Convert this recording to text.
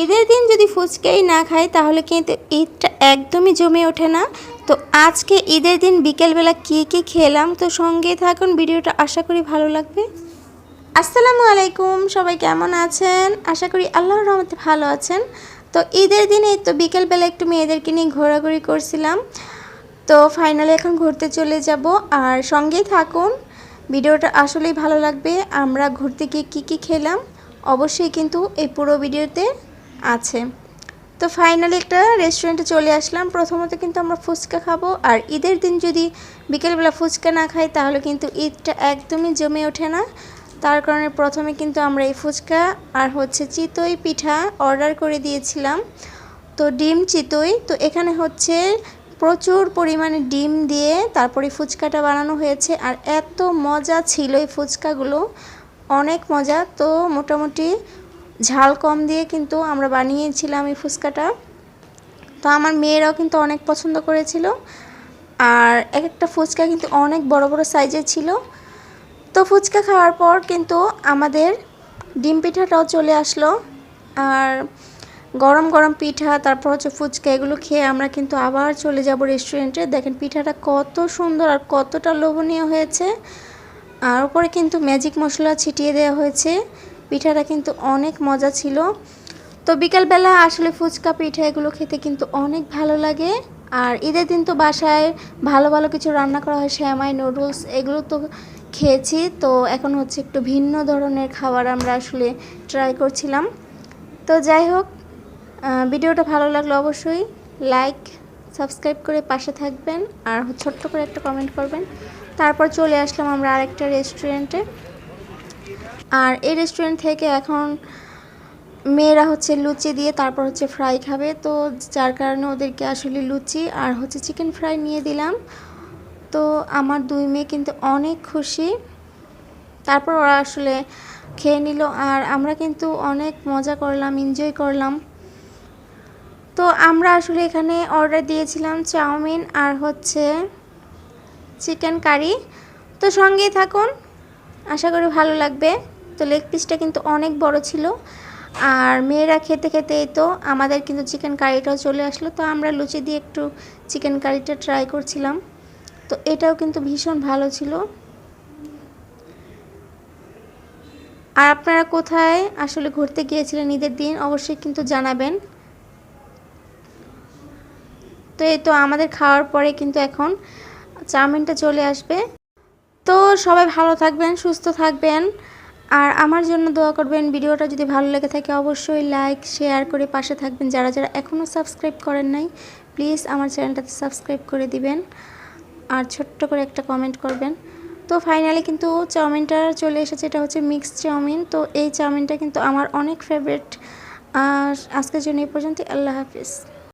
ঈদের দিন যদি ফুচকাই না খাই, তাহলে কিন্তু ঈদটা একদমই জমে ওঠে না। তো আজকে ঈদের দিন বিকেলবেলা কী কী খেলাম, তো সঙ্গে থাকুন, ভিডিওটা আশা করি ভালো লাগবে। আসসালামু আলাইকুম, সবাই কেমন আছেন? আশা করি আল্লাহর রহমতে ভালো আছেন। তো ঈদের দিনে তো বিকেলবেলা একটু মেয়েদেরকে নিয়ে ঘোরাঘুরি করছিলাম। তো ফাইনালি এখন ঘুরতে চলে যাব, আর সঙ্গেই থাকুন, ভিডিওটা আসলেই ভালো লাগবে। আমরা ঘুরতে গিয়ে কী কী খেলাম, অবশ্যই কিন্তু এই পুরো ভিডিওতে। আছে। তো ফাইনালি একটা রেস্টুরেন্টে চলে আসলাম। প্রথমত কিন্তু আমরা ফুচকা খাব। আর ঈদের দিন যদি বিকেলবেলা ফুচকা না খাই, তাহলে কিন্তু ঈদটা একদমই জমে ওঠে না। তার কারণে প্রথমে কিন্তু আমরা এই ফুচকা আর হচ্ছে চিতই পিঠা অর্ডার করে দিয়েছিলাম। তো ডিম চিতই, তো এখানে হচ্ছে প্রচুর পরিমাণে ডিম দিয়ে তারপরে ফুচকাটা বানানো হয়েছে। আর এত মজা ছিল এই ফুচকাগুলো। অনেক মজা। তো মোটামুটি ঝাল কম দিয়ে কিন্তু আমরা বানিয়েছিলাম এই ফুচকাটা। তো আমার মেয়েরাও কিন্তু অনেক পছন্দ করেছিল। আর এক একটা ফুচকা কিন্তু অনেক বড় বড় সাইজের ছিল। তো ফুচকা খাওয়ার পর কিন্তু আমাদের ডিম পিঠাটাও চলে আসলো। আর গরম গরম পিঠা, তারপর হচ্ছে ফুচকা, এগুলো খেয়ে আমরা কিন্তু আবার চলে যাব রেস্টুরেন্টে দেখেন পিঠাটা কত সুন্দর আর কতটা লোভনীয় হয়েছে। আর উপরে কিন্তু ম্যাজিক মশলা ছিটিয়ে দেওয়া হয়েছে। পিঠাটা কিন্তু অনেক মজা ছিল। তো বিকালবেলা আসলে ফুচকা, পিঠা এগুলো খেতে কিন্তু অনেক ভালো লাগে। আর ঈদের দিন তো বাসায় ভালো ভালো কিছু রান্না করা হয় শ্যামাই নুডলস এগুলো তো খেয়েছি। তো এখন হচ্ছে একটু ভিন্ন ধরনের খাবার আমরা আসলে ট্রাই করছিলাম। তো যাই হোক ভিডিওটা ভালো লাগলে অবশ্যই লাইক সাবস্ক্রাইব করে পাশে থাকবেন। আর ছোট্ট করে একটা কমেন্ট করবেন। তারপর চলে আসলাম আমরা আরেকটা রেস্টুরেন্টে আর এই রেস্টুরেন্ট থেকে এখন মেয়েরা হচ্ছে লুচি দিয়ে তারপর হচ্ছে ফ্রাই খাবে। তো যার কারণে ওদেরকে আসলে লুচি আর হচ্ছে চিকেন ফ্রাই নিয়ে দিলাম। তো আমার দুই মেয়ে কিন্তু অনেক খুশি। তারপর ওরা আসলে খেয়ে নিল আর আমরা কিন্তু অনেক মজা করলাম এনজয় করলাম। তো আমরা আসলে এখানে অর্ডার দিয়েছিলাম চাউমিন আর হচ্ছে চিকেন কারি তো সঙ্গেই থাকুন, আশা করি ভালো লাগবে। তো লেগ পিসটা কিন্তু অনেক বড় ছিল। আর মেয়েরা খেতে খেতেই তো আমাদের কিন্তু চিকেন কারিটাও চলে আসলো। তো আমরা লুচি দিয়ে একটু চিকেন কারিটা ট্রাই করছিলাম। তো এটাও কিন্তু ভীষণ ভালো ছিল। আর আপনারা কোথায় আসলে ঘুরতে গিয়েছিলেন ঈদের দিন অবশ্যই কিন্তু জানাবেন। তো এই তো আমাদের খাওয়ার পরে কিন্তু এখন চাউমিনটা চলে আসবে। তো সবাই ভালো থাকবেন, সুস্থ থাকবেন। আর আমার জন্য দোয়া করবেন, ভিডিওটা যদি ভালো লেগে থাকে অবশ্যই লাইক শেয়ার করে পাশে থাকবেন। যারা যারা এখনও সাবস্ক্রাইব করেন নাই প্লিজ আমার চ্যানেলটাতে সাবস্ক্রাইব করে দিবেন। আর ছোট্ট করে একটা কমেন্ট করবেন। তো ফাইনালি কিন্তু চাউমিনটা চলে এসেছে, এটা হচ্ছে মিক্সড চাউমিন। তো এই চাউমিনটা কিন্তু আমার অনেক ফেভারিট আর আজকের জন্য এই পর্যন্ত আল্লাহ হাফিজ।